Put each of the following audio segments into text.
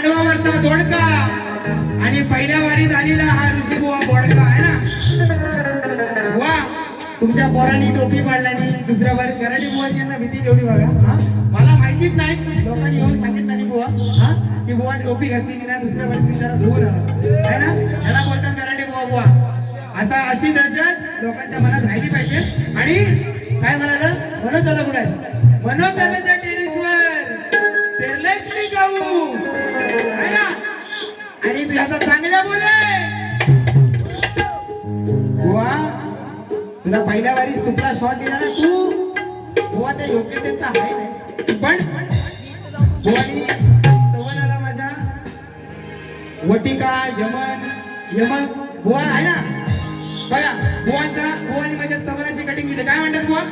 मांडवावरचा दोडका. आणि पहिल्या वारीत आलेला हा ऋषी बुवा बोडका आहे ना? वा तुमच्या पोरांनी टोपी पाडल्याने दुसऱ्या वारीत कराडी बुवाची यांना भीती केवढी बघा हा? मला माहितीच नाही लोकांनी येऊन सांगितलं नाही बुवा हा? की बुवा टोपी घातली की नाही दुसऱ्या वारीत जरा धुवून आहे ना? याला बोलतात कराडी बुवा बुवा. असा अशी दहशत लोकांच्या मनात राहिली पाहिजे. आणि काय म्हणाल? म्हणत आलं कुठे म्हणत आलं त्या टेरिसवर. पेरलंय मी जाऊ आणि चांगला बोले वा तुला पहिल्या वारी सुपला शॉट दिला ना तू? बुवा त्या योग्यतेचा आहे. पण बुवानी तवनाला माझ्या वटिका यमन यमन बुवा आहे ना? बघा बुवांचा बुवानी माझ्या स्तवनाची कटिंग दिली काय म्हणतात बुवा?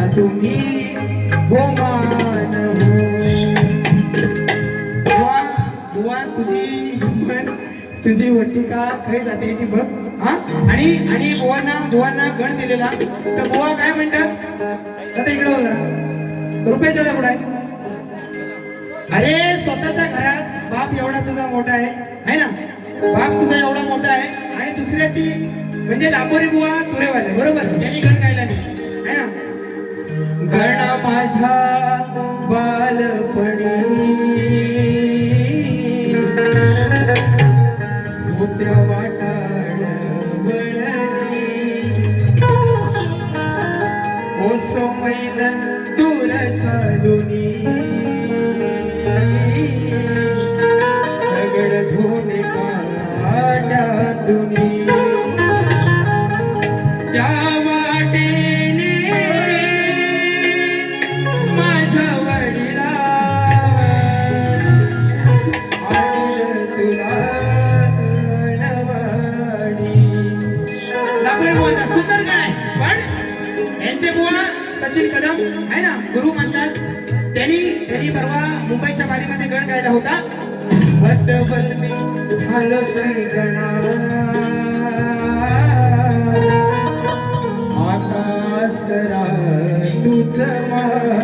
कलाकाराचा तुम्ही हो. मान हो तुझी हिंमत तुझी वटिका खय जाते ती बघ. हा? आणि आणि बुवांना बुवांना गण दिलेला. तर बुवा काय म्हणतात? आता इकडे बघा. रुपयाचा पुढे. आहे अरे स्वतःच्या घरात बाप एवढा तुझा मोठा आहे. है ना? बाप तुझा एवढा मोठा आहे. आणि दुसऱ्याची म्हणजे लापोरी बुवा तुरेवाले. बरोबर? त्यांनी गण गायला नाही. है ना? गण माझा बालपणी होत्या वाटाड वळणी ओसो मैल दूर चालुनी. दगड धोने काट्यातुनी त्या मुंबईच्या बारीमध्ये गण गायला होता. बद्द बलमी झालो श्रीगणा आता असरा तुझ माझा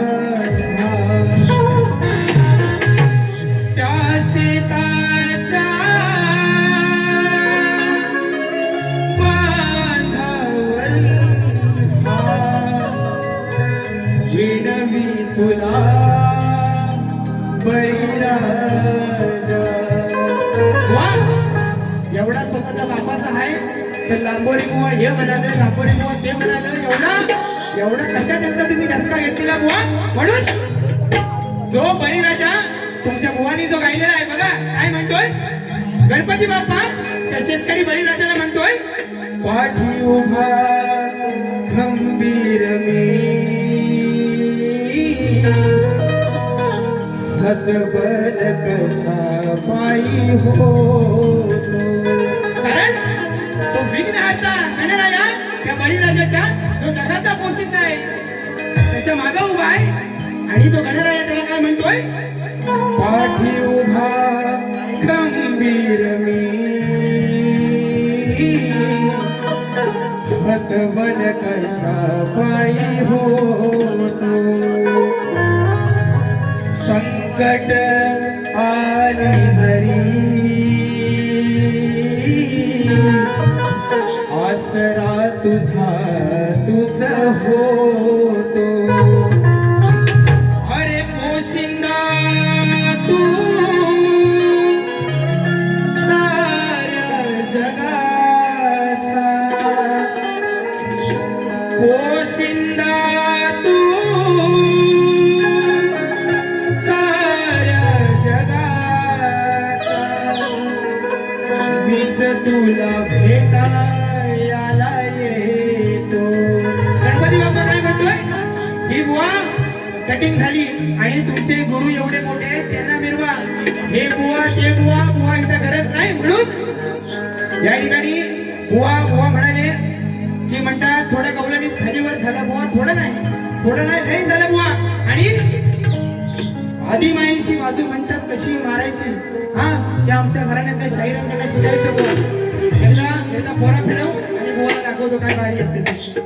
आहे तर लांबोरी हे म्हणाले लांबोरी बुवा ते म्हणाले एवढा एवढा कशा त्यांचा तुम्ही धसका घेतलेला बुवा म्हणून जो बळीराजा तुमच्या बुवानी जो गायलेला आहे बघा काय म्हणतोय? गणपती बाप्पा त्या शेतकरी बळीराजाला म्हणतोय पाठी उभा खंबीर मी. हतबल कसा पायी होतो? तो विघ्नहर्ता गणराया त्या बळीराजाच्या जो जगाचा पोषित आहे. त्याच्यामागे उभा आहे. आणि तो गणराया त्याला काय म्हणतोय? पाठी उभा गंभीर मी. हतबल कशा पायी होतो? संकट तुझा तुझ होतो ही बुवा कटिंग झाली. आणि तुमचे गुरु एवढे मोठे त्यांना मिरवा. हे बुवा ते बुवा बुवा इथं गरज नाही म्हणून. या ठिकाणी बुवा बुवा म्हणाले की म्हणतात थोड्या कौलानी खालीवर झाला बुवा थोडं नाही. थोडं नाही काही झालं बुवा. आणि आदिमाईची बाजू म्हणतात कशी मारायची. हा त्या आमच्या घराण्यातल्या शाहिरांना शिकायचं बुवा. त्यांना त्यांना पोरा फिरव आणि बुवाला दाखवतो काय भारी असते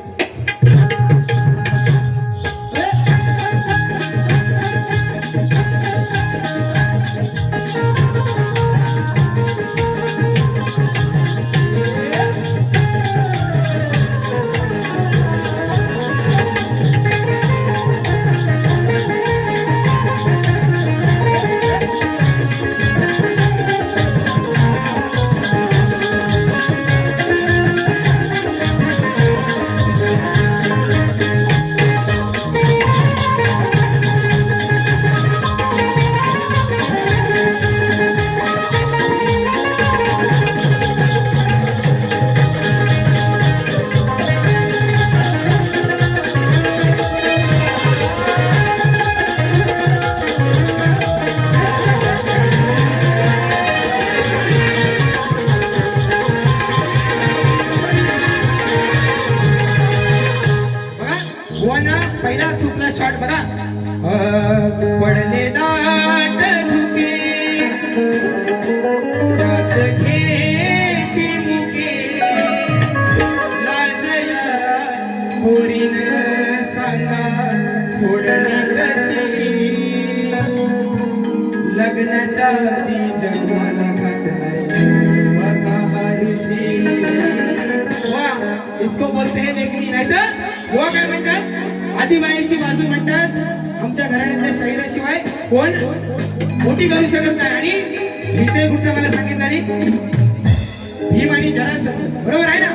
तो बोलते हैं लेखनी नाही तर वा काय म्हणतात? आदिमाईची बाजू म्हणतात. आमच्या घराण्यातल्या शरीराशिवाय कोण मोठी करू शकत नाही. आणि विषय कुठचा मला सांगितलं आणि भीम आणि जरासंध. बरोबर आहे ना?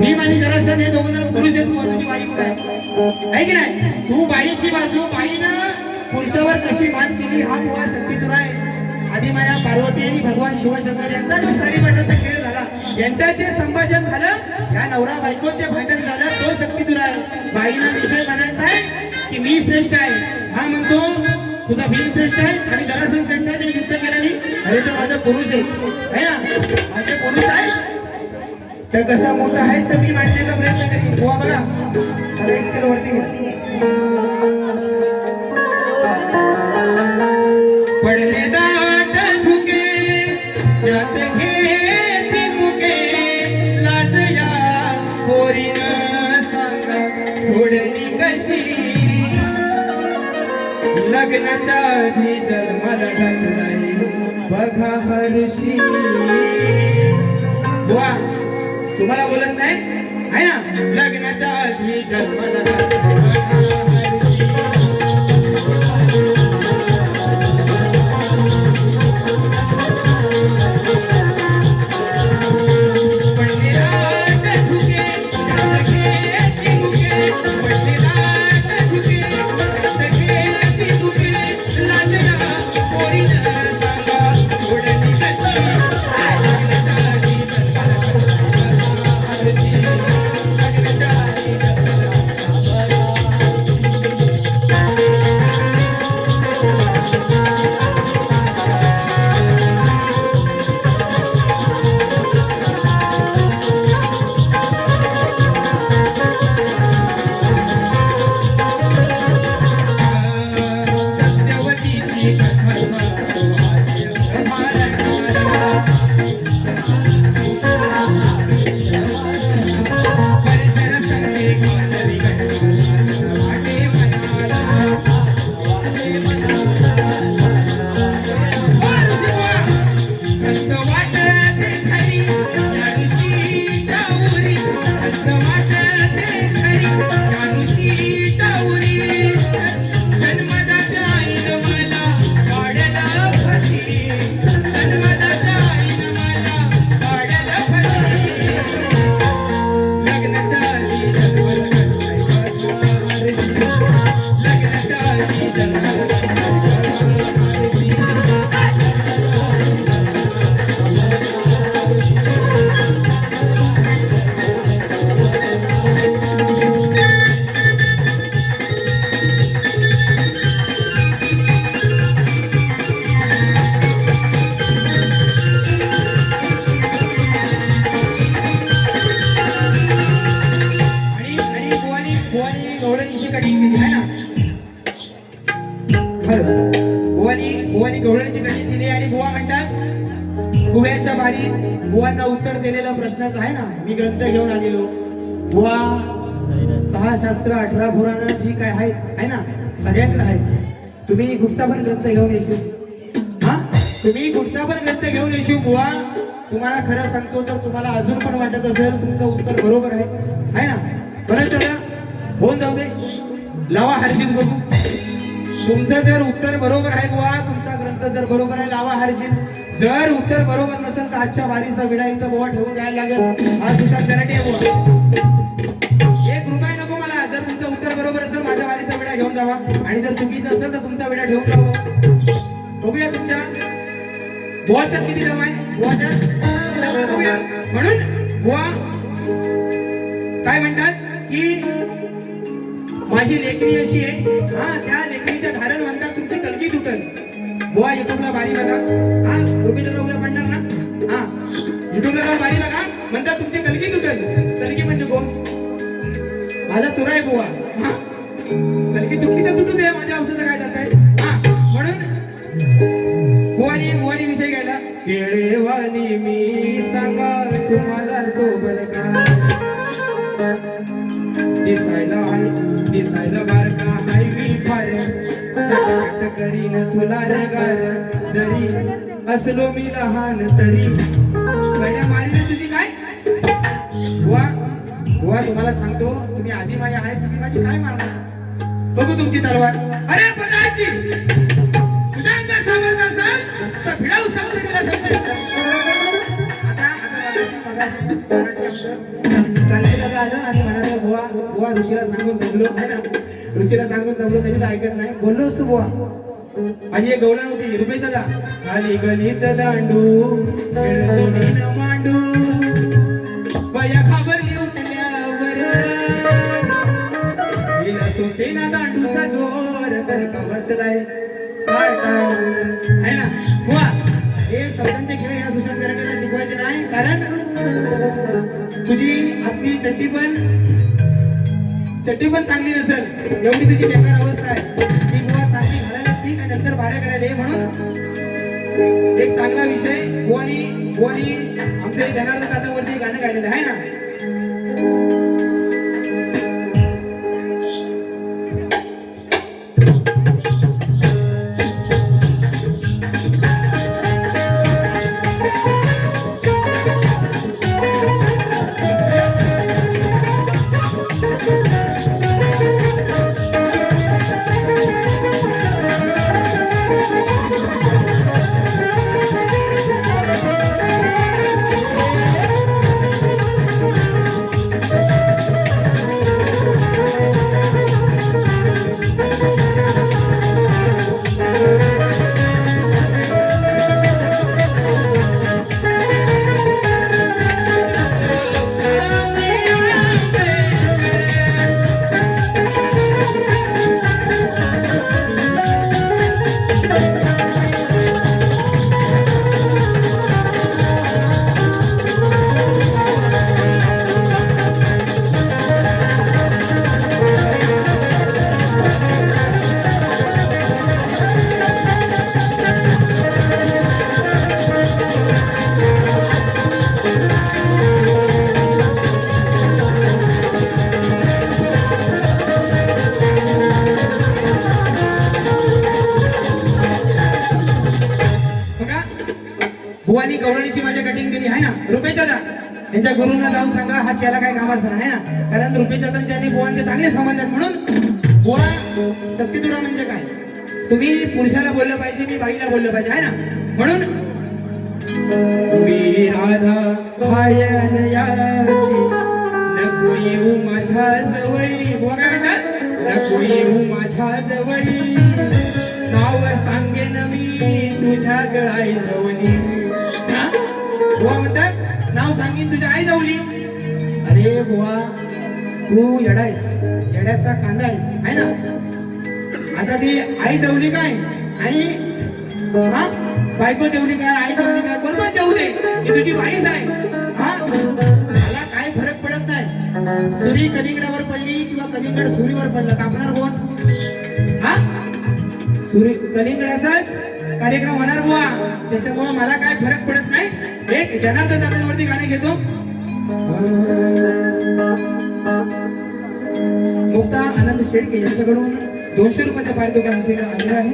भीम आणि जरासन हे दोघं जण पुरुष आहेत. तुझी बाई कुठे आहे? की नाही? तू बाईची बाजू बाईनं पुरुषावर कशी मात केली हा मुळा शक्ती तुला आहे. आधी माझ्या पार्वती आणि भगवान शिवशंकर यांचा जो सारीपाटाचा खेळ यांच्या जे संभाषण झालं या नवरा बायकोचे भांडण झालं तो शक्ती तुला बाईला विषय म्हणायचा आहे की मी श्रेष्ठ आहे. हा म्हणतो तुझा भीम श्रेष्ठ आहे आणि जरासंध श्रेष्ठ आहे युद्ध केलं अरे तो माझा पुरुष आहे. ना? माझे पुरुष आहे तर कसा मोठा आहे तर मी मांडण्याचा प्रयत्न करीन. बुवा बघा. मला एक स्केल वरती घ्या. पडले लग्नाच्या आधी जन्माला घातलाय. बघा हरशी वा तुम्हाला बोलत नाही? आहे ना? लग्नाच्या आधी जन्माला Amen. कुठचा पण ग्रंथ घेऊन येशील. हा? तुम्ही कुठचा पण ग्रंथ घेऊन येशील बुवा. तुम्हाला खरं सांगतो तर तुम्हाला अजून पण वाटत असेल तुमचं उत्तर बरोबर आहे. आहे ना? बरं चला. होऊन जाऊ दे. लावा हरजीत बघू. तुमचं जर उत्तर बरोबर आहे बुवा तुमचा ग्रंथ जर बरोबर आहे लावा हरजीत. जर उत्तर बरोबर नसेल तर आजच्या वारीचा विडा इथं बुवा ठेवून द्यायला लागेल. हा सुशांत कराटे बुवा. माझ्या वारीचा विडा घेऊन जावा. आणि जर चुकीचं असेल तर तुमचा विडा ठेवून जावा. बघूया तुमच्या बुवाच्यात किती दम आहे? किती आहे बघूया. म्हणून बुवा काय म्हणतात की माझी लेखणी अशी आहे. हा त्या लेखणीच्या धारण म्हणतात तुमची कलगी तुटल. बुवा युट्यूबला बारी बघा. हा रुपये उद्या म्हणणार ना? हा. युट्यूबला जाऊन बारी बघा. म्हणतात तुमची कलगी तुटल. कलगी म्हणजे कोण? माझा तुरा आहे बुवा. हा. कारण की तुटली तर तुटू दे माझ्या औषधाचं काय जात आहे म्हणून बुवानी बुवानी विषय घ्यायला. केळेवाली मी सांगा तुम्हाला सोबत का दिसायला आहे दिसायला बारका हाय मी फार? करीन तुला रगार जरी असलो मी लहान तरी. पहिल्या मारीन तुझी काय? वा वा तुम्हाला सांगतो तुम्ही आधी माझ्या आहेत तुम्ही माझी काय मारणार? बघू तुमची तलवार अरे प्रधानजी तुझ्या अंगात सामर्थ्य असेल तर भिडाऊ सांगतो तुला समजेल बुवा बुवा ऋषीला सांगून दमलो है ना ऋषीला सांगून दमलो तरी ऐकत नाही बोललोच तू बुवा माझी एक गवळण होती रुपये चला खाली गणित दांडू मांडू तर का काय काय? आहे ना? बुवा हे शब्दांचे खेळ या सुशांत गरकांना शिकवायचे नाही कारण तुझी अगदी चट्टी पण चट्टी पण चांगली नसेल. एवढी तुझी बेकार अवस्था आहे. ती बुवा चांगली घालायला शिक आणि नंतर बाहेर करायला ये म्हणून. एक चांगला विषय बुवानी बुवानी आमचे जनार्दन कादंवरती गाणं गायलेलं आहे ना? जाऊन काही कामाचं नाही कारण रुपी दादांचे आणि बुवांचे चांगले संबंध आहेत म्हणून गोवा सत्यदुरा म्हणजे काय? तुम्ही पुरुषाला बोललं पाहिजे मी बाईला बोललं पाहिजे आहे ना? म्हणून राधा नको येऊ माझ्या जवळी. बुवा म्हणतात? नको येऊ माझ्या जवळी. नाव सांगेन मी तुझ्या गळाई जवळ. बुवा. तू येडायस येड्याचा कांदा आहेस. आहे ना? आता ती आई जेवली काय? आणि हा? बायको जेवली काय? आई जेवली काय? कोण पण जेवू दे. ही तुझी बाईच आहे. हा? मला काय फरक पडत नाही. सुरी कलिंगडावर पडली किंवा कलिंगड सुरीवर पडलं? कापणार कोण? हा? सुरी कलिंगडाचाच कार्यक्रम होणार बुवा. त्याच्यामुळे मला काय फरक पडत नाही. एक जनार्दन दादांवरती गाणे घेतो. मुक्ता आनंद शेळके यांच्याकडून दोनशे रुपयाचा पारितोषिक आलेलं आहे.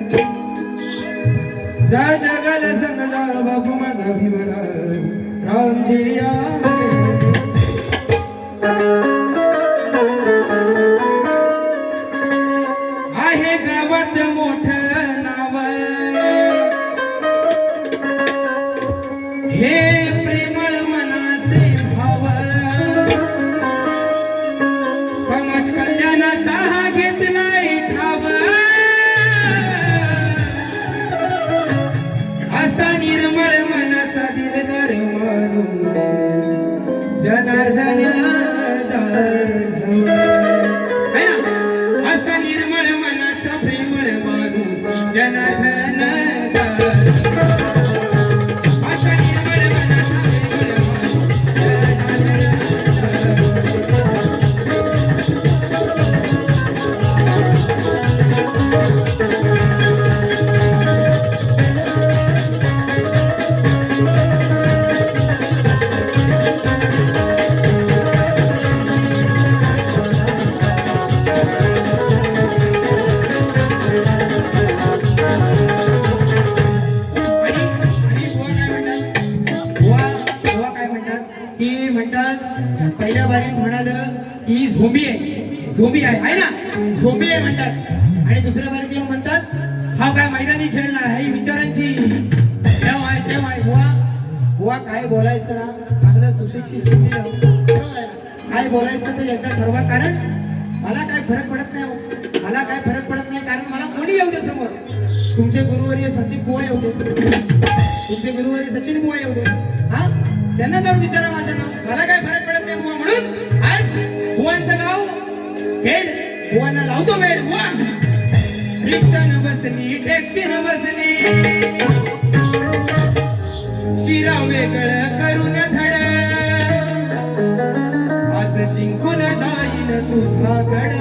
जा जगाला संगला बाबू माझा भीमरा रामजी या. चांगलं सुशिक्षित काय बोलायचं ते एकदा ठरवा कारण मला काय फरक पडत नाही हो. मला काय फरक पडत नाही कारण मला कोणी येऊ दे समोर. तुमचे गुरुवर्य संदीप बुवा येऊ दे. तुमचे गुरुवर्य सचिन बुवा येऊ दे. हा? त्यांना जाऊन विचारा माझं नाव. मला काय फरक पडत नाही बुवा म्हणून. आज बुवांचं नाव हेड बुवांना लावतो वेळ बुवा. रिक्षा न बसली टॅक्सी न बसली. शिरा वेगळं करून धड जिंकून जाईल तुझा गड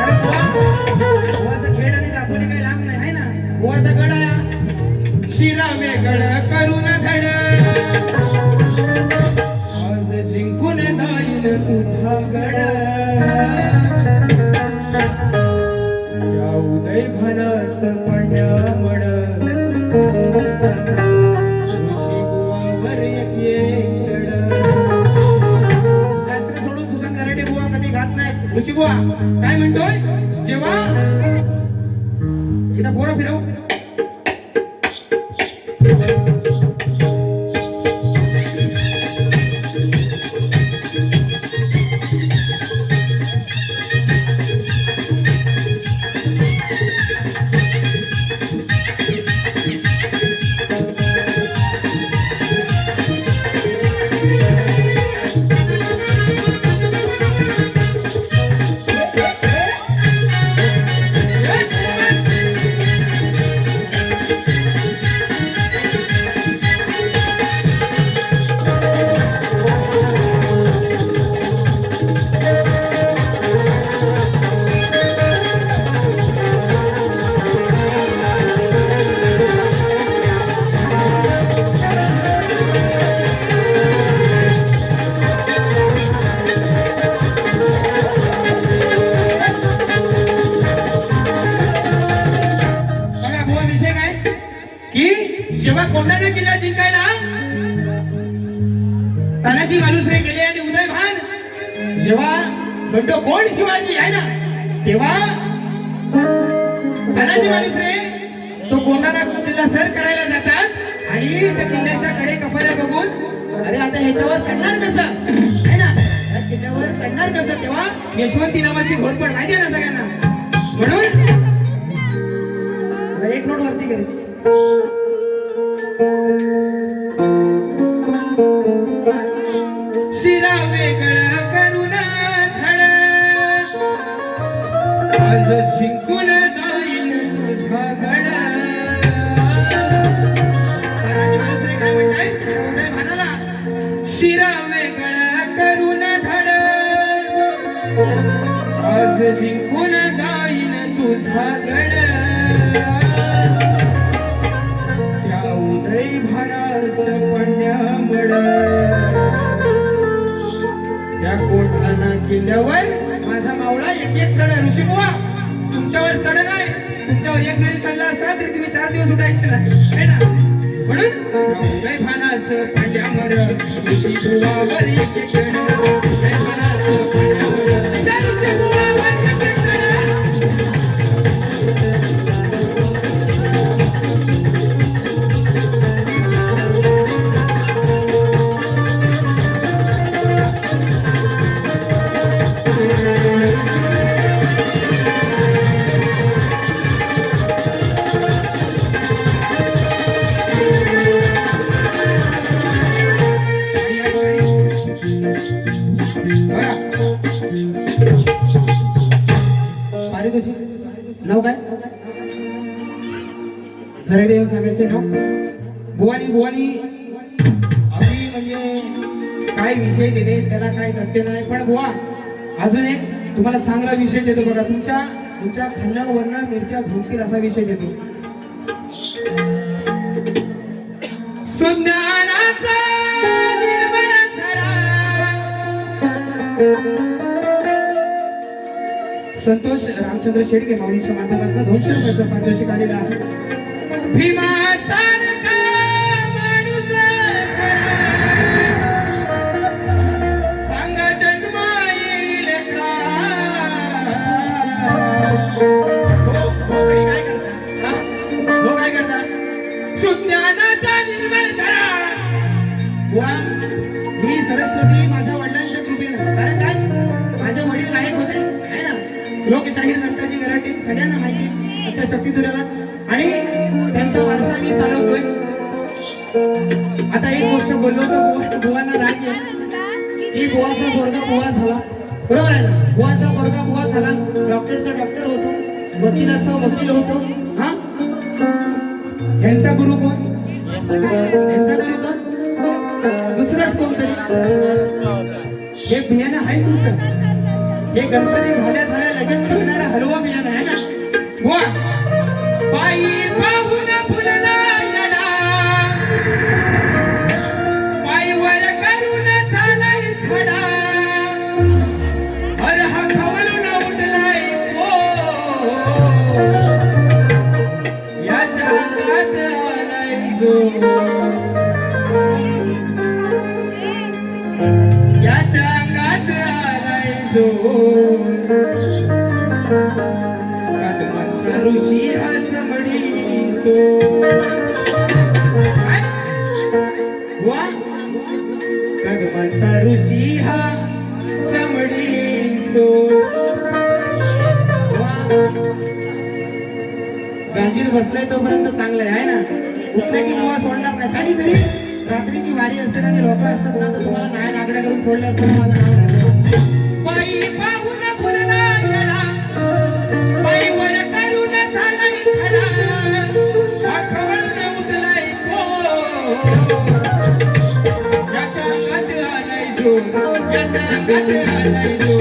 अरे खेळ आणि दाखवली काही लांब नाही आहे ना? बुवाचा गड. शिरा वेगळं करून धड. काय म्हणतोय? आणि त्या किल्ल्याच्या कडे कपाऱ्या बघून अरे आता ह्याच्यावर चढणार कसं? आहे ना? किल्ल्यावर चढणार कसं? तेव्हा यशवंती नावाची घोरपड माहिती ना सगळ्यांना? म्हणून एक नोट वरती करेल शिरा जिंकून जाईन तुझा गड त्या उदय भरास पण्यामड त्या कोठाना किल्ल्यावर माझा मावळा एक एक चढ ऋषिकुवा तुमच्यावर चढ नाही. तुमच्यावर एक जरी चढला असता तरी तुम्ही चार दिवस उठायचे नाही. ना? म्हणून उदय भानास पण्यामड ऋषिकुवावर एक एक चढ उदय भानास पण्यामड सरायला येऊन सांगायचं ना? बुवानी बुवानी. आम्ही म्हणजे काय विषय दिले त्याला काय तथ्य नाही. पण बुवा अजून एक तुम्हाला चांगला विषय देतो बघा. तुमच्या तुमच्या खाल्ल्यावरनं मिरच्या झोपतील असा विषय देतो. संतोष रामचंद्र शेडके माऊलीच्या माध्यमातून दोनशे रुपयाचं पारितोषिक आलेलं आहे. भीमासारखा सांगा जन्म हो, काय सुज्ञानाचा करा वा सरस्वती माझ्या वडिलांच्या कृपेनं कारण काय? माझे वडील गायक होते आहे ना? लोकशाहीर नंतरची मराठी सगळ्यांना माहिती आता शक्ती तुऱ्याला आणि त्यांचा वारसा मी चालवतोय. आता एक गोष्ट बोललो तर बुवांना राग ही बुवाचा बोरगा बुवा झाला. बरोबर आहे ना? बुवाचा बोरगा बुवा झाला. डॉक्टरचा डॉक्टर होतो. वकिलाचा वकील होतो. हा? यांचा गुरु कोण यांचा गुरु कोण दुसराच कोणतरी. हे बियाणं आहे तुमचं. हे गणपती झाल्या झाल्या लगेच करणारा हलवा बियाणं आहे ना? वा बाई! ऋषी हा कदमांचा ऋषी हा चमडीचो गांजीर बसलाय तोपर्यंत चांगलं आहे ना? उठलं की बुवा सोडणार नाही. काहीतरी रात्रीची वारी असते आणि लोक असतात ना तर तुम्हाला नाही नागड्या करून सोडलं असतं माझं नाव नाही पाहून फुलला आलाय जो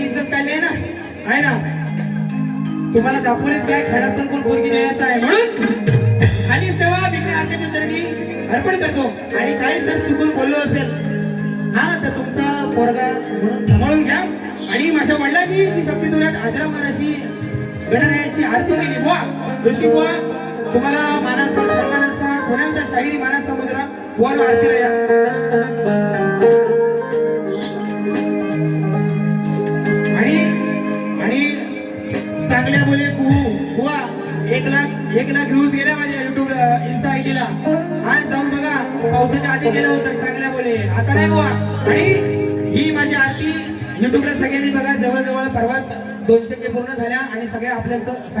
तुमची इज्जत काढली आहे ना? आहे ना? तुम्हाला दापोलीत काय खेळातून कोण पोरगी द्यायचा आहे. म्हणून खाली सेवा विघ्न आरतीच्या चरणी अर्पण करतो. आणि काही जर चुकून बोललो असेल हा तर तुमचा पोरगा म्हणून सांभाळून घ्या. आणि माझ्या वडिलांनी जी शक्ती तुल्यात आजरा अशी गणरायाची आरती केली. बुवा ऋषी बुवा तुम्हाला मानाचा सन्मानाचा पुण्यांचा शाहिरी मानाचा मुद्रा वर आरतीला या चांगल्या बोले कुहू एक लाख एक लाख व्ह्यूज गेल्या माझ्या युट्यूब इन्स्टा आयडीला आज जाऊन बघा पावसाच्या आधी गेलं होतं चांगल्या बोले. आता नाही बुवा. आणि ही माझी आरती युट्यूबला सगळ्यांनी बघा जवळजवळ परवाच दोनशे के पूर्ण झाल्या आणि सगळ्या आपल्याचं